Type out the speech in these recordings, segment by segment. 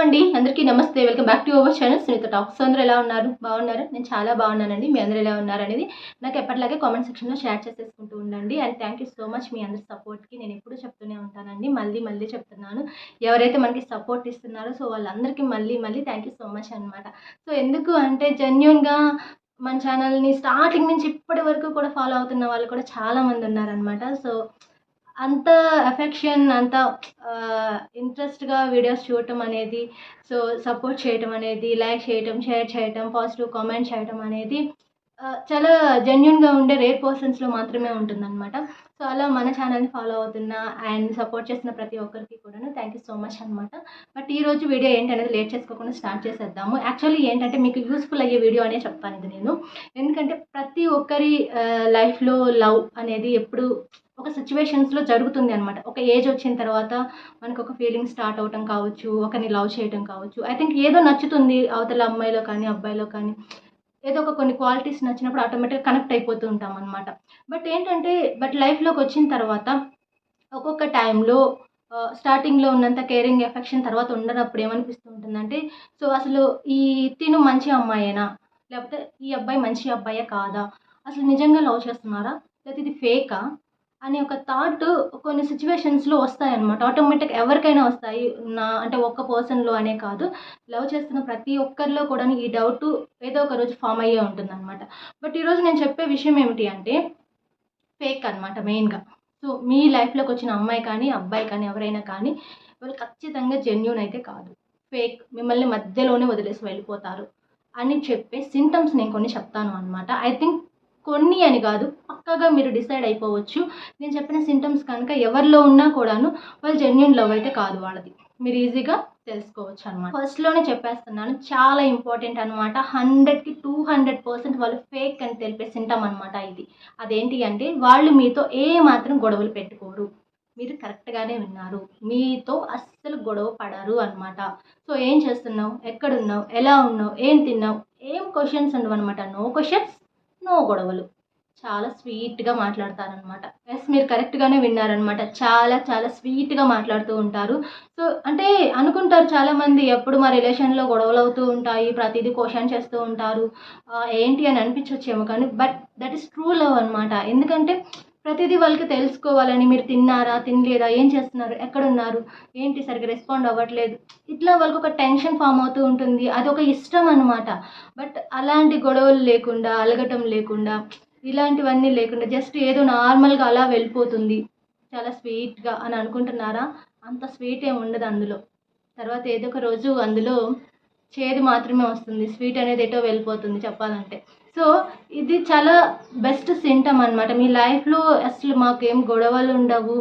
అండి అందరికీ నమస్తే. Welcome back to our channel Sunitha talks అందరూ ఎలా ఉన్నారు? బాగున్నారు? నేను చాలా బాగున్నానండి. మీ అందరూ ఎలా ఉన్నారు అనేది నాకు ఎప్పటిలాగే కామెంట్ సెక్షన్లో షేర్ చేసేసుకుంటూ ఉండండి. And thank you so much మీ అందరి సపోర్ట్కి నేను ఎప్పుడూ చెప్తూనే ఉంటానండి. మళ్ళీ మళ్ళీ చెప్తున్నాను. ఎవరైతే మనకి సపోర్ట్ ఇస్తున్నారో సో వాళ్ళందరికీ మళ్ళీ మళ్ళీ థ్యాంక్ యూ సో మచ్ అనమాట సో ఎందుకు అంటే జెన్యున్గా మన ఛానల్ని స్టార్టింగ్ నుంచి ఇప్పటి వరకు కూడా ఫాలో అవుతున్న వాళ్ళు కూడా చాలామంది ఉన్నారనమాట సో అంత ఎఫెక్షన్ అంత ఇంట్రెస్ట్గా వీడియోస్ చూడటం అనేది సో సపోర్ట్ చేయటం అనేది లైక్ చేయటం షేర్ చేయటం పాజిటివ్ కామెంట్ చేయటం అనేది చాలా జెన్యున్గా ఉండే రేర్ పర్సన్స్లో మాత్రమే ఉంటుందన్నమాట. సో అలా మన ఛానల్ని ఫాలో అవుతున్న అండ్ సపోర్ట్ చేసిన ప్రతి ఒక్కరికి కూడాను థ్యాంక్ యూ సో మచ్ అనమాట బట్ ఈ రోజు వీడియో ఏంటనేది లేట్ చేసుకోకుండా స్టార్ట్ చేసేద్దాము. యాక్చువల్లీ ఏంటంటే మీకు యూస్ఫుల్ అయ్యే వీడియో అనే చెప్తాను ఇది నేను. ఎందుకంటే ప్రతి ఒక్కరి లైఫ్లో లవ్ అనేది ఎప్పుడు ఒక సిచ్యువేషన్స్లో జరుగుతుంది అనమాట ఒక ఏజ్ వచ్చిన తర్వాత మనకు ఒక ఫీలింగ్ స్టార్ట్ అవటం కావచ్చు ఒకరిని లవ్ చేయటం కావచ్చు. ఐ థింక్ ఏదో నచ్చుతుంది అవతల అమ్మాయిలో కానీ అబ్బాయిలో కానీ. ఏదో ఒక కొన్ని క్వాలిటీస్ నచ్చినప్పుడు ఆటోమేటిక్గా కనెక్ట్ అయిపోతూ ఉంటాం అనమాట బట్ ఏంటంటే బట్ లైఫ్లోకి వచ్చిన తర్వాత ఒక్కొక్క టైంలో స్టార్టింగ్లో ఉన్నంత కేరింగ్ ఎఫెక్షన్ తర్వాత ఉండనప్పుడు ఏమనిపిస్తూ ఉంటుందంటే సో అసలు ఈ తిను మంచి అమ్మాయేనా? లేకపోతే ఈ అబ్బాయి మంచి అబ్బాయే కాదా? అసలు నిజంగా లవ్ చేస్తున్నారా? లేకపోతే ఇది ఫేకా అనే ఒక థాట్ కొన్ని సిచ్యువేషన్స్లో వస్తాయన్నమాట. ఆటోమేటిక్ ఎవరికైనా వస్తాయి. నా అంటే ఒక్క పర్సన్లో అనే కాదు. లవ్ చేస్తున్న ప్రతి ఒక్కరిలో కూడా ఈ డౌట్ ఏదో ఒక రోజు ఫామ్ అయ్యే ఉంటుందన్నమాట. బట్ ఈరోజు నేను చెప్పే విషయం ఏమిటి అంటే ఫేక్ అనమాట మెయిన్గా సో మీ లైఫ్లోకి వచ్చిన అమ్మాయి కానీ అబ్బాయి కానీ ఎవరైనా కానీ వాళ్ళు ఖచ్చితంగా జెన్యున్ అయితే కాదు. ఫేక్ మిమ్మల్ని మధ్యలోనే వదిలేసి వెళ్ళిపోతారు అని చెప్పే సింటమ్స్ నేను కొన్ని చెప్తాను అనమాట ఐ థింక్ కొన్ని అని కాదు పక్కగా మీరు డిసైడ్ అయిపోవచ్చు. నేను చెప్పిన సింటమ్స్ కనుక ఎవరిలో ఉన్నా కూడాను వాళ్ళు జెన్యున్ లవ్ అయితే కాదు వాళ్ళది. మీరు ఈజీగా తెలుసుకోవచ్చు అనమాట ఫస్ట్లోనే చెప్పేస్తున్నాను చాలా ఇంపార్టెంట్ అనమాట హండ్రెడ్కి టూ హండ్రెడ్ పర్సెంట్ వాళ్ళు ఫేక్ అని తెలిపే సింటమ్ అనమాట ఇది. అదేంటి అంటే వాళ్ళు మీతో ఏ మాత్రం గొడవలు పెట్టుకోరు. మీరు కరెక్ట్గానే విన్నారు. మీతో అస్సలు గొడవ పడరు అనమాట సో ఏం చేస్తున్నావు? ఎక్కడున్నావు? ఎలా ఉన్నావు? ఏం తిన్నావు? ఏం క్వశ్చన్స్ ఉండవు అనమాట నో క్వశ్చన్స్ నో గొడవలు. చాలా స్వీట్గా మాట్లాడతారనమాట ఎస్ మీరు కరెక్ట్గానే విన్నారనమాట చాలా చాలా స్వీట్గా మాట్లాడుతూ ఉంటారు. సో అంటే అనుకుంటారు చాలామంది ఎప్పుడు మా రిలేషన్లో గొడవలు అవుతూ ఉంటాయి ప్రతిదీ క్వశ్చన్ చేస్తూ ఉంటారు. ఏంటి అని అనిపించవచ్చేమో కానీ but that is true love అనమాట ఎందుకంటే ప్రతిదీ వాళ్ళకి తెలుసుకోవాలని మీరు తిన్నారా తినలేదా ఏం చేస్తున్నారు ఎక్కడున్నారు ఏంటి సరిగ్గా రెస్పాండ్ అవ్వట్లేదు. ఇట్లా వాళ్ళకి ఒక టెన్షన్ ఫామ్ అవుతూ ఉంటుంది. అది ఒక ఇష్టం అనమాట బట్ అలాంటి గొడవలు లేకుండా అలగటం లేకుండా ఇలాంటివన్నీ లేకుండా జస్ట్ ఏదో నార్మల్గా అలా వెళ్ళిపోతుంది. చాలా స్వీట్గా అని అనుకుంటున్నారా? అంత స్వీట్ ఏమి ఉండదు అందులో. తర్వాత ఏదో ఒక రోజు అందులో చేదు మాత్రమే వస్తుంది. స్వీట్ అనేది ఎటో వెళ్ళిపోతుంది చెప్పాలంటే. సో ఇది చాలా బెస్ట్ సింటమ్ అనమాట మీ లైఫ్లో అసలు మాకేం గొడవలు ఉండవు.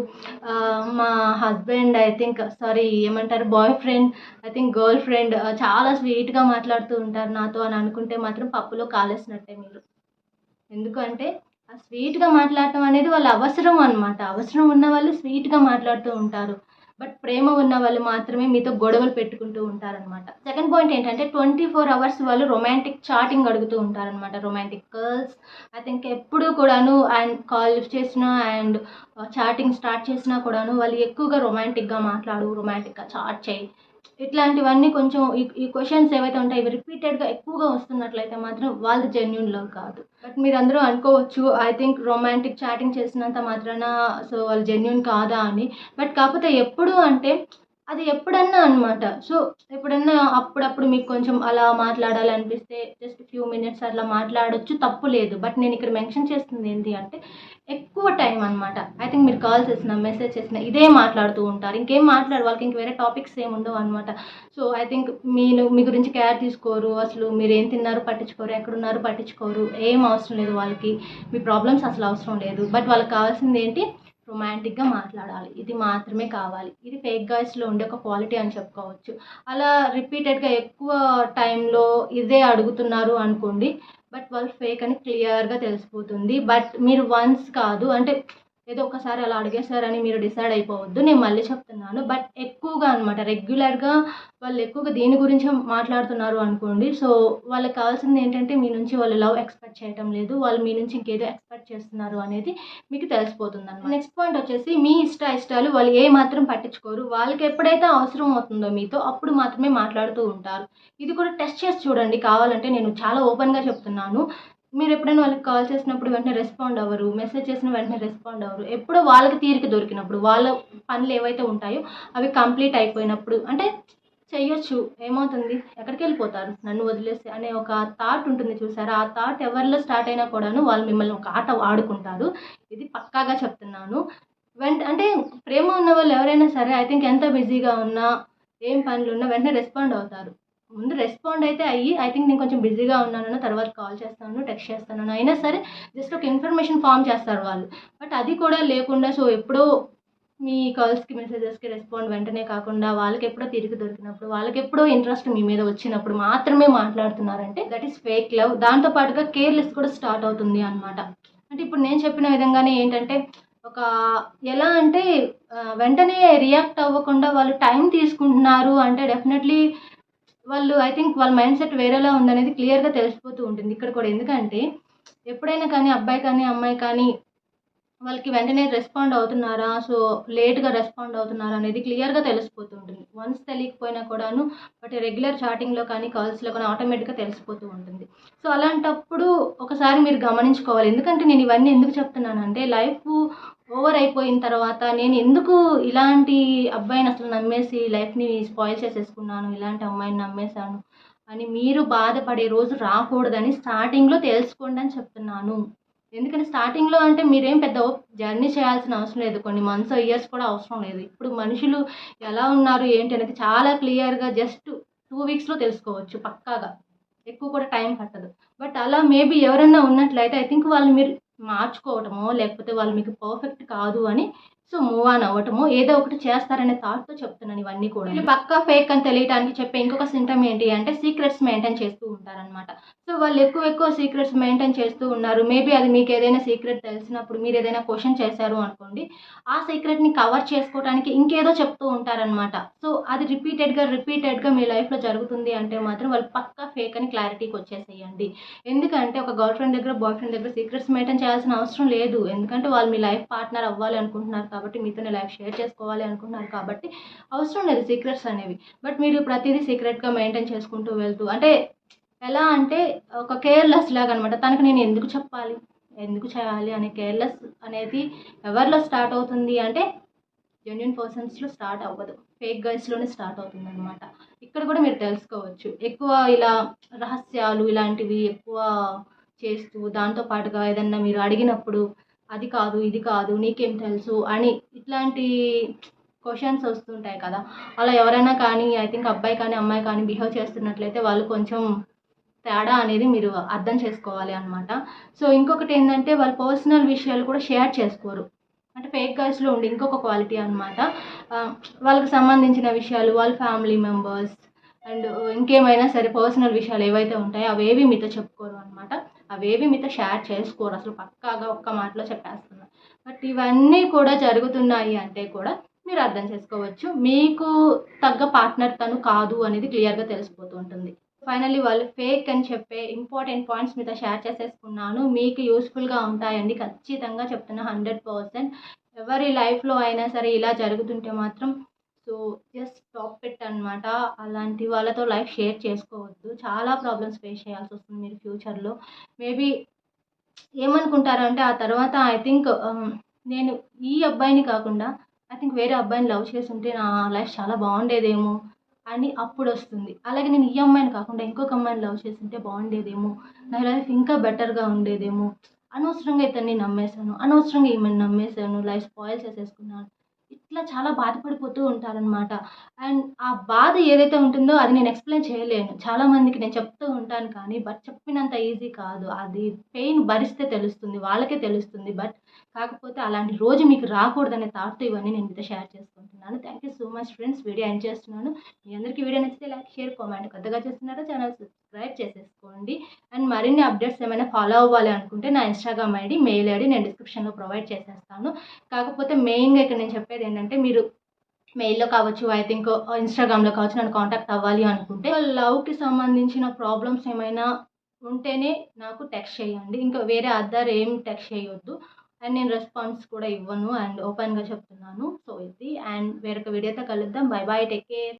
మా హస్బెండ్ ఐ థింక్ సారీ ఏమంటారు boyfriend I think girlfriend చాలా స్వీట్గా మాట్లాడుతూ ఉంటారు నాతో అని అనుకుంటే మాత్రం పప్పులో కాలేసినట్టే మీరు. ఎందుకంటే ఆ స్వీట్గా మాట్లాడటం అనేది వాళ్ళ అవసరం అనమాట అవసరం ఉన్న వాళ్ళు స్వీట్గా మాట్లాడుతూ ఉంటారు. బట్ ప్రేమ ఉన్న వాళ్ళు మాత్రమే మీతో గొడవలు పెట్టుకుంటూ ఉంటారనమాట సెకండ్ పాయింట్ ఏంటంటే ట్వంటీ ఫోర్ అవర్స్ వాళ్ళు రొమాంటిక్ చాటింగ్ అడుగుతూ ఉంటారనమాట రొమాంటిక్ గర్ల్స్ ఐ థింక్ ఎప్పుడు కూడాను అండ్ కాల్ లిఫ్ట్ చేసినా అండ్ చాటింగ్ స్టార్ట్ చేసినా కూడాను వాళ్ళు ఎక్కువగా రొమాంటిక్గా మాట్లాడు రొమాంటిక్గా చాట్ చేయి. ఇట్లాంటివన్నీ కొంచెం ఈ ఈ క్వశ్చన్స్ ఏవైతే ఉంటాయో ఇవి రిపీటెడ్గా ఎక్కువగా వస్తున్నట్లయితే మాత్రం వాళ్ళు జెన్యున్ లవ్ కాదు. బట్ మీరు అందరూ అనుకోవచ్చు ఐ థింక్ రొమాంటిక్ చాటింగ్ చేసినంత మాత్రాన సో వాళ్ళు జెన్యున్ కాదా అని. బట్ కాకపోతే ఎప్పుడు అంటే అది ఎప్పుడన్నా అనమాట సో ఎప్పుడన్నా అప్పుడప్పుడు మీకు కొంచెం అలా మాట్లాడాలనిపిస్తే జస్ట్ ఫ్యూ మినిట్స్ అట్లా మాట్లాడొచ్చు తప్పు లేదు. బట్ నేను ఇక్కడ మెన్షన్ చేస్తుంది ఏంటి అంటే ఎక్కువ టైం అనమాట ఐ థింక్ మీరు కాల్ చేసిన మెసేజ్ చేసిన ఇదే మాట్లాడుతూ ఉంటారు. ఇంకేం మాట్లాడు వాళ్ళకి ఇంక వేరే టాపిక్స్ ఏమి ఉండవు అనమాట సో ఐ థింక్ మీరు మీ గురించి కేర్ తీసుకోరు. అసలు మీరు ఏం తిన్నారు పట్టించుకోరు. ఎక్కడున్నారు పట్టించుకోరు. ఏం అవసరం లేదు వాళ్ళకి. మీ ప్రాబ్లమ్స్ అసలు అవసరం లేదు. బట్ వాళ్ళకి కావాల్సింది ఏంటి? రొమాంటిక్గా మాట్లాడాలి. ఇది మాత్రమే కావాలి. ఇది ఫేక్ గాయ్స్లో ఉండే ఒక క్వాలిటీ అని చెప్పుకోవచ్చు. అలా రిపీటెడ్గా ఎక్కువ టైంలో ఇదే అడుగుతున్నారు అనుకోండి బట్ వాళ్ళు ఫేక్ అని క్లియర్గా తెలిసిపోతుంది. బట్ మీరు వన్స్ కాదు అంటే ఏదో ఒకసారి అలా అడిగేశారని మీరు డిసైడ్ అయిపోవద్దు నేను మళ్ళీ చెప్తున్నాను. బట్ ఎక్కువగా అనమాట రెగ్యులర్గా వాళ్ళు ఎక్కువగా దేని గురించి మాట్లాడుతున్నారు అనుకోండి సో వాళ్ళకి కావాల్సింది ఏంటంటే మీ నుంచి వాళ్ళు లవ్ ఎక్స్పెక్ట్ చేయటం లేదు వాళ్ళు మీ నుంచి ఇంకేదో ఎక్స్పెక్ట్ చేస్తున్నారు అనేది మీకు తెలిసిపోతుంది అనమాట నెక్స్ట్ పాయింట్ వచ్చేసి మీ ఇష్ట ఇష్టాలు వాళ్ళు ఏ మాత్రం పట్టించుకోరు. వాళ్ళకి ఎప్పుడైతే అవసరం అవుతుందో మీతో అప్పుడు మాత్రమే మాట్లాడుతూ ఉంటారు. ఇది కూడా టెస్ట్ చేసి చూడండి కావాలంటే నేను చాలా ఓపెన్గా చెప్తున్నాను. మీరు ఎప్పుడైనా వాళ్ళకి కాల్ చేసినప్పుడు వెంటనే రెస్పాండ్ అవ్వరు మెసేజ్ చేసిన వెంటనే రెస్పాండ్ అవ్వరు. ఎప్పుడో వాళ్ళకి తీరిక దొరికినప్పుడు వాళ్ళ పనులు ఏవైతే ఉంటాయో అవి కంప్లీట్ అయిపోయినప్పుడు అంటే చెయ్యొచ్చు ఏమవుతుంది? ఎక్కడికి వెళ్ళిపోతారు నన్ను వదిలేసి అనే ఒక థాట్ ఉంటుంది చూసారా? ఆ థాట్ ఎవరిలో స్టార్ట్ అయినా కూడాను వాళ్ళు మిమ్మల్ని ఒక ఆట ఆడుకుంటారు. ఇది పక్కాగా చెప్తున్నాను. వెంట అంటే ప్రేమ ఉన్న వాళ్ళు ఎవరైనా సరే ఐ థింక్ ఎంత బిజీగా ఉన్నా ఏం పనులు ఉన్నా వెంటనే రెస్పాండ్ అవుతారు. ముందు రెస్పాండ్ అయితే అయ్యి ఐ థింక్ నేను కొంచెం బిజీగా ఉన్నాను తర్వాత కాల్ చేస్తాను టెక్స్ట్ చేస్తాను. అయినా సరే జస్ట్ ఒక ఇన్ఫర్మేషన్ ఫామ్ చేస్తారు వాళ్ళు. బట్ అది కూడా లేకుండా సో ఎప్పుడో మీ కాల్స్కి మెసేజెస్కి రెస్పాండ్ వెంటనే కాకుండా వాళ్ళకి ఎప్పుడో తిరిగి దొరికినప్పుడు వాళ్ళకి ఎప్పుడో ఇంట్రెస్ట్ మీ మీద వచ్చినప్పుడు మాత్రమే మాట్లాడుతున్నారంటే దట్ ఈస్ ఫేక్ లవ్ దాంతో పాటుగా కేర్లెస్ కూడా స్టార్ట్ అవుతుంది అనమాట అంటే ఇప్పుడు నేను చెప్పిన విధంగానే ఏంటంటే ఒక ఎలా అంటే వెంటనే రియాక్ట్ అవ్వకుండా వాళ్ళు టైం తీసుకుంటున్నారు అంటే డెఫినెట్లీ వాళ్ళు ఐ థింక్ వాళ్ళ మైండ్ సెట్ వేరేలా ఉందనేది క్లియర్గా తెలిసిపోతూ ఉంటుంది ఇక్కడ కూడా. ఎందుకంటే ఎప్పుడైనా కానీ అబ్బాయి కానీ అమ్మాయి కానీ వాళ్ళకి వెంటనే రెస్పాండ్ అవుతున్నారా? సో లేట్గా రెస్పాండ్ అవుతున్నారా అనేది క్లియర్గా తెలిసిపోతూ ఉంటుంది. వన్స్ తెలియకపోయినా కూడాను బట్ రెగ్యులర్ చాటింగ్లో కానీ కాల్స్లో కానీ ఆటోమేటిక్గా తెలిసిపోతూ ఉంటుంది. సో అలాంటప్పుడు ఒకసారి మీరు గమనించుకోవాలి. ఎందుకంటే నేను ఇవన్నీ ఎందుకు చెప్తున్నానంటే లైఫ్ ఓవర్ అయిపోయిన తర్వాత నేను ఎందుకు ఇలాంటి అబ్బాయిని అసలు నమ్మేసి లైఫ్ని స్పాయిల్ చేసేసుకున్నాను ఇలాంటి అమ్మాయిని నమ్మేశాను అని మీరు బాధపడే రోజు రాకూడదని స్టార్టింగ్లో తెలుసుకోండి అని చెప్తున్నాను. ఎందుకంటే స్టార్టింగ్లో అంటే మీరేం పెద్ద జర్నీ చేయాల్సిన అవసరం లేదు. కొన్ని మంత్స్ ఇయర్స్ కూడా అవసరం లేదు. ఇప్పుడు మనుషులు ఎలా ఉన్నారు ఏంటి అనేది చాలా క్లియర్గా జస్ట్ టూ వీక్స్లో తెలుసుకోవచ్చు పక్కాగా. ఎక్కువ కూడా టైం పట్టదు. బట్ అలా మేబీ ఎవరైనా ఉన్నట్లయితే ఐ థింక్ వాళ్ళు మీరు మార్చుకోవటమో లేకపోతే వాళ్ళు మీకు పర్ఫెక్ట్ కాదు అని సో మూవ్ ఆన్ అవ్వటము. ఏదో ఒకటి చేస్తారనే థాట్తో చెప్తున్నాను ఇవన్నీ కూడా. వీళ్ళు పక్కా ఫేక్ అని తెలియడానికి చెప్పే ఇంకొక సింటమ్ ఏంటి అంటే సీక్రెట్స్ మెయింటైన్ చేస్తూ ఉంటారనమాట సో వాళ్ళు ఎక్కువ ఎక్కువ సీక్రెట్స్ మెయింటైన్ చేస్తూ ఉన్నారు. మేబీ అది మీకు ఏదైనా సీక్రెట్ తెలిసినప్పుడు మీరు ఏదైనా క్వశ్చన్ చేశారు అనుకోండి ఆ సీక్రెట్ని కవర్ చేసుకోవడానికి ఇంకేదో చెప్తూ ఉంటారనమాట సో అది రిపీటెడ్గా రిపీటెడ్గా మీ లైఫ్లో జరుగుతుంది అంటే మాత్రం వాళ్ళు పక్కా ఫేక్ అని క్లారిటీకి వచ్చేసేయండి. ఎందుకంటే ఒక గర్ల్ ఫ్రెండ్ దగ్గర బాయ్ ఫ్రెండ్ దగ్గర సీక్రెట్స్ మెయింటైన్ చేయాల్సిన అవసరం లేదు. ఎందుకంటే వాళ్ళు మీ లైఫ్ పార్ట్నర్ అవ్వాలి అనుకుంటున్నారు కాబట్టి మీతోనే లైఫ్ షేర్ చేసుకోవాలి అనుకుంటున్నారు కాబట్టి అవసరం లేదు సీక్రెట్స్ అనేవి. బట్ మీరు ప్రతిదీ సీక్రెట్గా మెయింటైన్ చేసుకుంటూ వెళ్తూ అంటే ఎలా అంటే ఒక కేర్లెస్ లాగా అనమాట తనకు నేను ఎందుకు చెప్పాలి? ఎందుకు చేయాలి అనే కేర్లెస్ అనేది ఎవరిలో స్టార్ట్ అవుతుంది అంటే జెన్యున్ పర్సన్స్లో స్టార్ట్ అవ్వదు. ఫేక్ గర్ల్స్లోనే స్టార్ట్ అవుతుంది అనమాట ఇక్కడ కూడా మీరు తెలుసుకోవచ్చు. ఎక్కువ ఇలా రహస్యాలు ఇలాంటివి ఎక్కువ చేస్తూ దాంతో పాటుగా ఏదన్నా మీరు అడిగినప్పుడు అది కాదు ఇది కాదు నీకేం తెలుసు అని ఇట్లాంటి క్వశ్చన్స్ వస్తుంటాయి కదా. అలా ఎవరైనా కానీ ఐ థింక్ అబ్బాయి కానీ అమ్మాయి కానీ బిహేవ్ చేస్తున్నట్లయితే వాళ్ళు కొంచెం తేడా అనేది మీరు అర్థం చేసుకోవాలి అనమాట సో ఇంకొకటి ఏంటంటే వాళ్ళ పర్సనల్ విషయాలు కూడా షేర్ చేసుకోరు. అంటే ఫేక్ గర్ల్స్లో ఉండే ఇంకొక క్వాలిటీ అనమాట వాళ్ళకి సంబంధించిన విషయాలు వాళ్ళ ఫ్యామిలీ మెంబర్స్ అండ్ ఇంకేమైనా సరే పర్సనల్ విషయాలు ఏవైతే ఉంటాయో అవేవి మీతో చెప్పుకోరు అనమాట అవేవి మీతో షేర్ చేసుకోరు. అసలు పక్కాగా ఒక్క మాటలో చెప్పేస్తున్నా. బట్ ఇవన్నీ కూడా జరుగుతున్నాయి అంటే కూడా మీరు అర్థం చేసుకోవచ్చు. మీకు తగ్గ పార్ట్నర్ తను కాదు అనేది క్లియర్గా తెలిసిపోతూ ఉంటుంది. ఫైనల్లీ వాళ్ళు ఫేక్ అని చెప్పే ఇంపార్టెంట్ పాయింట్స్ మీతో షేర్ చేసేసుకున్నాను. మీకు యూస్ఫుల్గా ఉంటాయండి. ఖచ్చితంగా చెప్తున్నా హండ్రెడ్ పర్సెంట్. ఎవరి లైఫ్లో అయినా సరే ఇలా జరుగుతుంటే మాత్రం సో జస్ట్ స్టాప్ పెట్ అనమాట అలాంటి వాళ్ళతో లైఫ్ షేర్ చేసుకోవద్దు. చాలా ప్రాబ్లమ్స్ ఫేస్ చేయాల్సి వస్తుంది మీరు ఫ్యూచర్లో. మేబీ ఏమనుకుంటారంటే ఆ తర్వాత ఐ థింక్ నేను ఈ అబ్బాయిని కాకుండా ఐ థింక్ వేరే అబ్బాయిని లవ్ చేసి ఉంటే నా లైఫ్ చాలా బాగుండేదేమో అని అప్పుడు వస్తుంది. అలాగే నేను ఈ అమ్మాయిని కాకుండా ఇంకొక అమ్మాయిని లవ్ చేసి ఉంటే బాగుండేదేమో నా లైఫ్ ఇంకా బెటర్గా ఉండేదేమో అనవసరంగా ఇతన్ని నమ్మేశాను అనవసరంగా ఈమెను నమ్మేశాను లైఫ్ స్పాయిల్ చేసేసుకున్నాను. ఇట్లా చాలా బాధపడిపోతూ ఉంటారనమాట అండ్ ఆ బాధ ఏదైతే ఉంటుందో అది నేను ఎక్స్ప్లెయిన్ చేయలేను. చాలామందికి నేను చెప్తూ ఉంటాను కానీ బట్ చెప్పినంత ఈజీ కాదు. అది పెయిన్ భరిస్తే తెలుస్తుంది వాళ్ళకే తెలుస్తుంది. బట్ కాకపోతే అలాంటి రోజు మీకు రాకూడదనే థాట్తో ఇవన్నీ నేను మీతో షేర్ చేసుకుంటున్నాను. Thank you so much friends. Video end చేస్తున్నాను. మీ అందరికీ వీడియో నచ్చితే లైక్ షేర్ కామెంట్ కొత్తగా చేస్తున్నారో? ఛానల్ సబ్స్క్రైబ్ చేసేసుకోండి. అండ్ మరిన్ని అప్డేట్స్ ఏమైనా ఫాలో అవ్వాలి అనుకుంటే నా ఇన్స్టాగ్రామ్ ఐడి మెయిల్ ఐడి నేను డిస్క్రిప్షన్లో ప్రొవైడ్ చేసేస్తాను. కాకపోతే మెయిన్గా ఇక్కడ నేను చెప్పేది ఏంటంటే మీరు మెయిల్లో కావచ్చు ఐ థింక్ ఇన్స్టాగ్రామ్లో కావచ్చు నన్ను కాంటాక్ట్ అవ్వాలి అనుకుంటే లవ్కి సంబంధించిన ప్రాబ్లమ్స్ ఏమైనా ఉంటేనే నాకు టెక్స్ట్ చేయండి. ఇంకా వేరే అదర్ ఏం టెక్స్ట్ చేయొద్దు. అండ్ నేను రెస్పాన్స్ కూడా ఇవ్వను అండ్ ఓపెన్గా చెప్తున్నాను. సో ఇది. అండ్ వేరొక వీడియోతో కలుద్దాం. Bye bye take care